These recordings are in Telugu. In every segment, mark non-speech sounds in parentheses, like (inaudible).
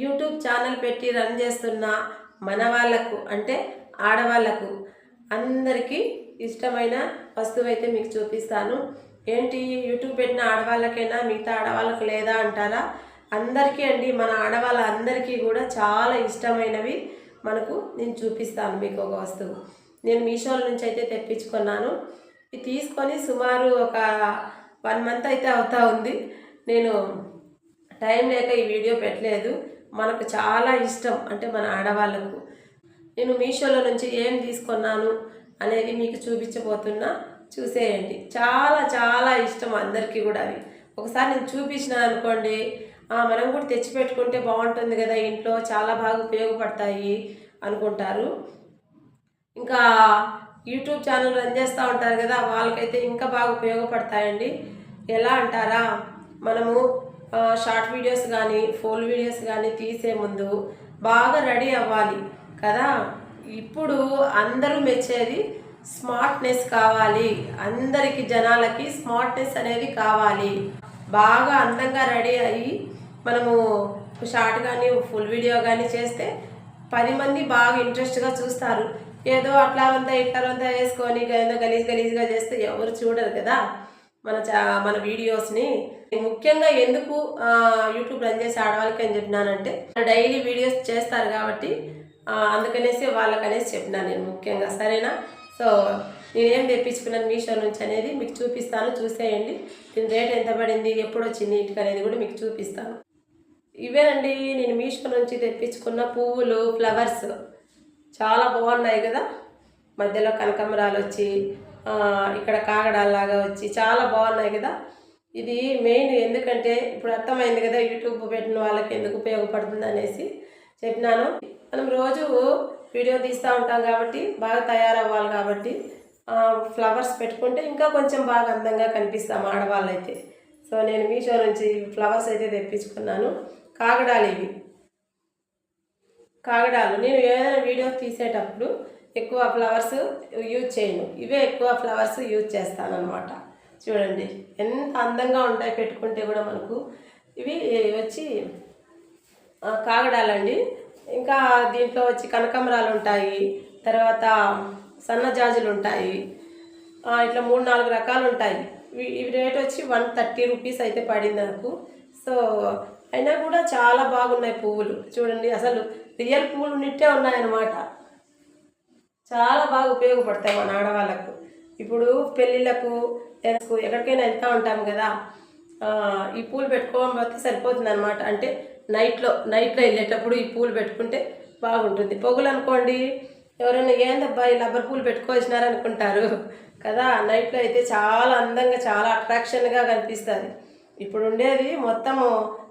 యూట్యూబ్ ఛానల్ పెట్టి రన్ చేస్తున్న మన వాళ్ళకు అంటే ఆడవాళ్ళకు అందరికీ ఇష్టమైన వస్తువు అయితే మీకు చూపిస్తాను. ఏంటి? యూట్యూబ్ పెట్టిన ఆడవాళ్ళకైనా మిగతా ఆడవాళ్ళకు లేదా అంటారా? అందరికీ అండి మన ఆడవాళ్ళ అందరికీ కూడా చాలా ఇష్టమైనవి మనకు నేను చూపిస్తాను మీకు ఒక వస్తువు. నేను మీషోల నుంచి అయితే తెప్పించుకున్నాను. ఇది తీసుకొని సుమారు ఒక వన్ మంత్ అయితే అవుతా ఉంది. నేను టైం లేక ఈ వీడియో పెట్టలేదు. మనకు చాలా ఇష్టం అంటే మన ఆడవాళ్ళకు నేను మీషోలో నుంచి ఏం తీసుకున్నాను అనేది మీకు చూపించబోతున్నా చూసేయండి. చాలా చాలా ఇష్టం అందరికీ కూడా అవి ఒకసారి నేను చూపించిన అనుకోండి మనం కూడా తెచ్చిపెట్టుకుంటే బాగుంటుంది కదా ఇంట్లో చాలా బాగా ఉపయోగపడతాయి అనుకుంటారు. ఇంకా యూట్యూబ్ ఛానల్ రన్ చేస్తూ ఉంటారు కదా వాళ్ళకైతే ఇంకా బాగా ఉపయోగపడతాయండి. ఎలా అంటారా? మనము షార్ట్ వీడియోస్ కానీ ఫోల్ వీడియోస్ కానీ తీసే ముందు బాగా రెడీ అవ్వాలి కదా? ఇప్పుడు అందరూ మెచ్చేది స్మార్ట్నెస్ కావాలి. అందరికి జనాలకి స్మార్ట్నెస్ అనేది కావాలి. బాగా అందంగా రెడీ అయ్యి మనము షార్ట్ కానీ ఫుల్ వీడియో కానీ చేస్తే పది మంది బాగా ఇంట్రెస్ట్గా చూస్తారు. ఏదో అట్లా అంతా ఇట్లా అంతా వేసుకొని ఏదో గలీజ్ గలీజ్గా చేస్తే ఎవరు చూడరు కదా? మన చా మన వీడియోస్ని. ముఖ్యంగా ఎందుకు యూట్యూబ్ రన్ చేసి ఆడవాళ్ళకి అని చెప్పినానంటే డైలీ వీడియోస్ చేస్తారు కాబట్టి అందుకనేసి వాళ్ళకనేసి చెప్పినాను నేను ముఖ్యంగా. సరేనా? సో నేనేం తెప్పించుకున్నాను మీషో నుంచి అనేది మీకు చూపిస్తాను చూసేయండి. దీని రేట్ ఎంత పడింది ఎప్పుడు వచ్చింది ఇంటికి అనేది కూడా మీకు చూపిస్తాను. ఇవేనండి నేను మీషో నుంచి తెప్పించుకున్న పువ్వులు ఫ్లవర్స్. చాలా బాగున్నాయి కదా? మధ్యలో కనకమరాలు వచ్చి ఇక్కడ కాగడాల్లాగా వచ్చి చాలా బాగున్నాయి కదా. ఇది మెయిన్ ఎందుకంటే ఇప్పుడు అర్థమైంది కదా యూట్యూబ్ పెట్టిన వాళ్ళకి ఎందుకు ఉపయోగపడుతుంది అనేసి చెప్పినాను. మనం రోజు వీడియో తీస్తూ ఉంటాం కాబట్టి బాగా తయారవ్వాలి కాబట్టి ఫ్లవర్స్ పెట్టుకుంటే ఇంకా కొంచెం బాగా అందంగా కనిపిస్తాం ఆడవాళ్ళు అయితే సో నేను మీషో నుంచి ఫ్లవర్స్ అయితే తెప్పించుకున్నాను. కాగడాలు ఇవి. కాగడాలు. నేను ఏదైనా వీడియో తీసేటప్పుడు ఎక్కువ ఫ్లవర్స్ యూజ్ చేయను. ఇవే ఎక్కువ ఫ్లవర్స్ యూజ్ చేస్తాను అనమాట చూడండి ఎంత అందంగా ఉంటాయి పెట్టుకుంటే కూడా మనకు. ఇవి వచ్చి కాగడాలండి. ఇంకా దీంట్లో వచ్చి కనకాంబరాలు ఉంటాయి తర్వాత సన్నజాజులు ఉంటాయి ఇట్లా మూడు నాలుగు రకాలు ఉంటాయి. ఇవి ఇవి రేట్ వచ్చి వన్ థర్టీ రూపీస్ అయితే పడింది నాకు. సో అయినా కూడా చాలా బాగున్నాయి పువ్వులు. చూడండి అసలు రియల్ పువ్వులు ఉన్నట్టే ఉన్నాయన్నమాట. చాలా బాగా ఉపయోగపడతాయి మన ఆడవాళ్ళకు. ఇప్పుడు పెళ్ళిళ్ళకు ఎక్కడికైనా వెళ్తూ ఉంటాం కదా ఈ పూలు పెట్టుకోవడం పోతే సరిపోతుంది అనమాట అంటే నైట్లో నైట్లో వెళ్ళేటప్పుడు ఈ పూలు పెట్టుకుంటే బాగుంటుంది. పొగులు అనుకోండి ఎవరైనా ఏందబ్బా ఈ లబ్బర్ పూలు పెట్టుకోవచ్చినారనుకుంటారు కదా. నైట్లో అయితే చాలా అందంగా చాలా అట్రాక్షన్గా కనిపిస్తుంది. ఇప్పుడు ఉండేది మొత్తము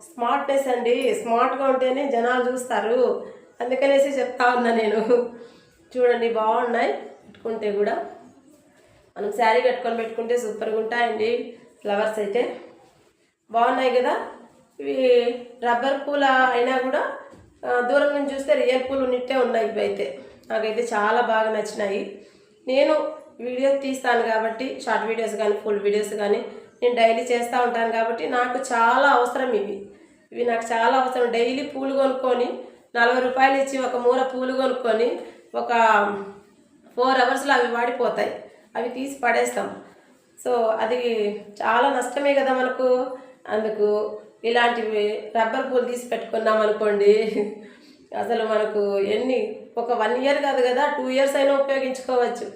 స్మార్ట్నెస్ అండి. స్మార్ట్గా ఉంటేనే జనాలు చూస్తారు. అందుకనేసి చెప్తా ఉన్నా నేను. చూడండి బాగున్నాయి. పెట్టుకుంటే కూడా. మనం శారీ కట్టుకొని పెట్టుకుంటే సూపర్గా ఉంటాయండి ఫ్లవర్స్ అయితే. బాగున్నాయి కదా? ఇవి రబ్బర్ పూల అయినా కూడా దూరం నుంచి చూస్తే రియల్ పూలు ఉన్నట్టే ఉన్నాయి ఇవి అయితే నాకైతే చాలా బాగా నచ్చినాయి. నేను వీడియో తీస్తాను కాబట్టి షార్ట్ వీడియోస్ కానీ ఫుల్ వీడియోస్ కానీ నేను డైలీ చేస్తూ ఉంటాను కాబట్టి నాకు చాలా అవసరం ఇవి. ఇవి నాకు చాలా అవసరం. డైలీ పూలు కొనుక్కొని నలభై రూపాయలు ఇచ్చి ఒక మూర పూలు కొనుక్కొని ఒక ఫోర్ అవర్స్లో అవి వాడిపోతాయి. అవి తీసి పడేస్తాం. సో అది చాలా నష్టమే కదా మనకు. అందుకు ఇలాంటివి రబ్బర్ పూలు తీసి పెట్టుకున్నాం అనుకోండి. అసలు మనకు ఎన్ని ఒక వన్ ఇయర్ కాదు కదా టూ ఇయర్స్ అయినా ఉపయోగించుకోవచ్చు.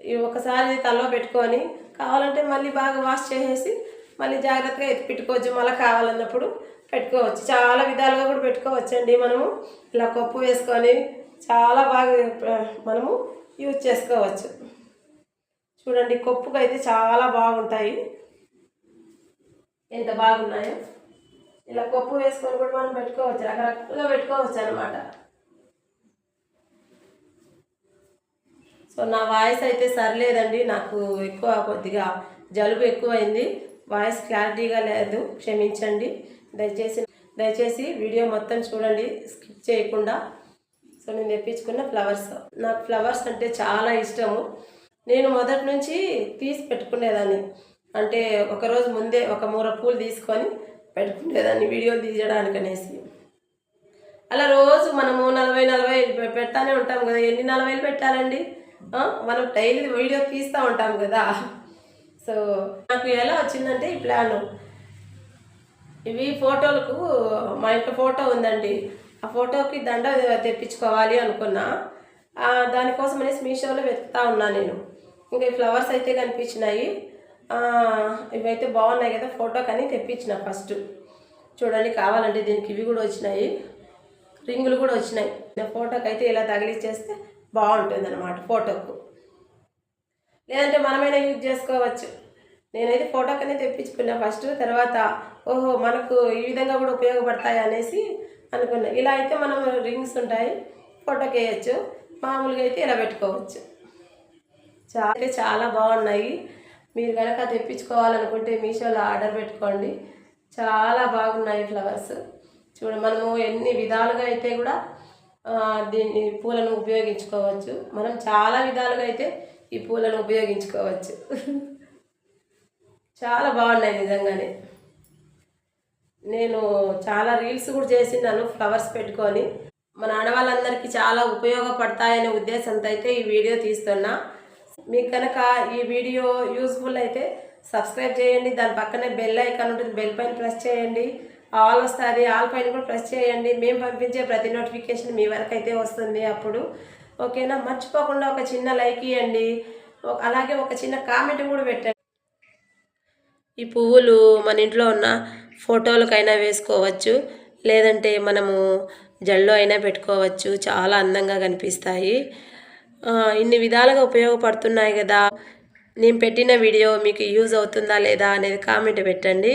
ఇవి ఒకసారి తలలో పెట్టుకొని కావాలంటే మళ్ళీ బాగా వాష్ చేసేసి మళ్ళీ జాగ్రత్తగా ఎత్తి పెట్టుకోవచ్చు. మళ్ళీ కావాలన్నప్పుడు పెట్టుకోవచ్చు. చాలా విధాలుగా కూడా పెట్టుకోవచ్చండి మనము. ఇలా కప్పు వేసుకొని చాలా బాగా మనము యూజ్ చేసుకోవచ్చు. చూడండి కొప్పుకు అయితే చాలా బాగుంటాయి. ఎంత బాగున్నాయో. ఇలా కొప్పు వేసుకొని కూడా మనం పెట్టుకోవచ్చు రకరకాలుగా పెట్టుకోవచ్చు అనమాట సో నా వాయిస్ అయితే సరిలేదండి. నాకు ఎక్కువ కొద్దిగా జలుబు ఎక్కువైంది. వాయిస్ క్లారిటీగా లేదు. క్షమించండి. దయచేసి దయచేసి వీడియో మొత్తం చూడండి. స్కిప్ చేయకుండా. సో నేను తెప్పించుకున్న ఫ్లవర్స్. నాకు ఫ్లవర్స్ అంటే చాలా ఇష్టము. నేను మొదటి నుంచి తీసి పెట్టుకునేదాన్ని. అంటే ఒకరోజు ముందే ఒక మూర పూలు తీసుకొని పెట్టుకునేదాన్ని వీడియోలు తీయడానికి అనేసి. అలా రోజు మనము నలభై నలభై పెడతానే ఉంటాం కదా. ఎన్ని నలభైలు పెట్టాలండి? మనం డైలీ వీడియో తీస్తూ ఉంటాం కదా. సో నాకు ఎలా వచ్చిందంటే ఈ ప్లాను. ఇవి ఫోటోలకు మా ఇంట్లో ఫోటో ఉందండి. ఆ ఫోటోకి దండ తెప్పించుకోవాలి అనుకున్నా. దానికోసం అనేసి మీషోలో వెతుకుతా ఉన్నా నేను. ఇంకా ఈ ఫ్లవర్స్ అయితే కనిపించినాయి. ఇవైతే బాగున్నాయి కదా ఫోటో కానీ తెప్పించిన ఫస్ట్. చూడండి కావాలంటే దీనికి ఇవి కూడా వచ్చినాయి. రింగులు కూడా వచ్చినాయి. ఫోటోకి అయితే ఇలా తగిలిచ్చేస్తే బాగుంటుంది అనమాట ఫోటోకు. లేదంటే మనమైనా యూజ్ చేసుకోవచ్చు. నేనైతే ఫోటో కనే తెప్పించుకున్నా ఫస్ట్. తర్వాత ఓహో మనకు ఈ విధంగా కూడా ఉపయోగపడతాయి అనేసి అనుకున్నా. ఇలా అయితే మనం రింగ్స్ ఉంటాయి ఫోటోకి వేయచ్చు. మామూలుగా అయితే ఇలా పెట్టుకోవచ్చు. చాలా అయితే చాలా బాగున్నాయి. మీరు కనుక తెప్పించుకోవాలనుకుంటే మీషోలో ఆర్డర్ పెట్టుకోండి. చాలా బాగున్నాయి ఫ్లవర్స్. చూడ మనము ఎన్ని విధాలుగా అయితే కూడా దీన్ని పూలను ఉపయోగించుకోవచ్చు. మనం చాలా విధాలుగా అయితే ఈ పూలను ఉపయోగించుకోవచ్చు. (laughs) చాలా బాగున్నాయి నిజంగానే. నేను చాలా రీల్స్ కూడా చేసినాను ఫ్లవర్స్ పెట్టుకొని. మన ఆడవాళ్ళందరికీ చాలా ఉపయోగపడతాయనే ఉద్దేశంతో అయితే ఈ వీడియో తీస్తున్నా. మీకు కనుక ఈ వీడియో యూస్ఫుల్ అయితే సబ్స్క్రైబ్ చేయండి దాని పక్కనే బెల్ ఐకాన్ ఉంటుంది బెల్ పైన ప్రెస్ చేయండి. ఆల్ వస్తుంది ఆల్ పైన కూడా ప్రెస్ చేయండి. మేము పంపించే ప్రతి నోటిఫికేషన్ మీ వరకు అయితే వస్తుంది అప్పుడు. ఓకేనా? మర్చిపోకుండా ఒక చిన్న లైక్ ఇవ్వండి అలాగే ఒక చిన్న కామెంట్ కూడా పెట్టండి. ఈ పువ్వులు మన ఇంట్లో ఉన్న ఫోటోలకైనా వేసుకోవచ్చు లేదంటే మనము జల్లో అయినా పెట్టుకోవచ్చు. చాలా అందంగా కనిపిస్తాయి. ఇన్ని విధాలుగా ఉపయోగపడుతున్నాయి కదా. నేను పెట్టిన వీడియో మీకు యూజ్ అవుతుందా లేదా అనేది కామెంట్ పెట్టండి.